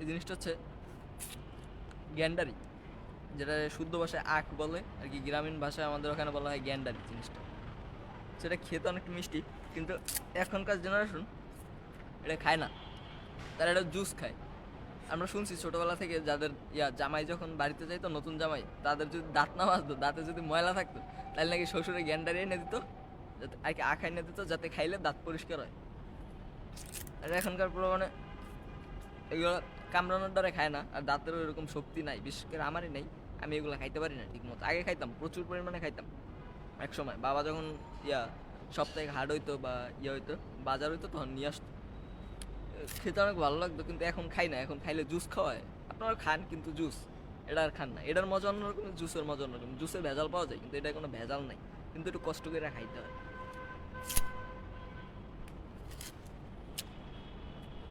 এই জিনিসটা হচ্ছে গ্যান্ডারি, যেটা শুদ্ধ ভাষায় আখ বলে, আর কি গ্রামীণ ভাষায় আমাদের ওখানে বলা হয় গ্যান্ডারি জিনিসটা। সেটা খেতে অনেক মিষ্টি, কিন্তু এখনকার জেনারেশন এটা খায় না। তারা এটা জুস খায়। আমরা শুনছি ছোটোবেলা থেকে যাদের ইয়া, জামাই যখন বাড়িতে যাইতো, নতুন জামাই, তাদের যদি দাঁত না মাজতো, দাঁতে যদি ময়লা থাকতো, তাহলে নাকি শ্বশুরে গ্যান্ডারি এনে দিত, যাতে আর কি আখ এনে দিত, যাতে খাইলে দাঁত পরিষ্কার হয়। আর এখনকার প্রমাণে এগুলো কামড়ানোর দ্বারা খায় না, আর দাঁতেরও এরকম শক্তি নাই, বিশেষ করে আমারই নেই, আমি এগুলো খাইতে পারি না ঠিক মতো আগে খাইতাম, প্রচুর পরিমাণে খাইতাম এক সময় বাবা যখন ইয়া সপ্তাহে হাট হইতো বা ইয়ে হইতো, বাজার হইতো, তখন নিয়ে আসতো। খেতে অনেক ভালো লাগতো, কিন্তু এখন খাই না, এখন খাইলে জুস খাওয়ায় আপনারা খান কিন্তু জুস, এটা আর খান না। এটার মজা অন্যরকম, জুসের মজা অন্যরকম। জুসের ভেজাল পাওয়া যায়, কিন্তু এটা কোনো ভেজাল নাই, কিন্তু একটু কষ্ট করে খাইতে হয়।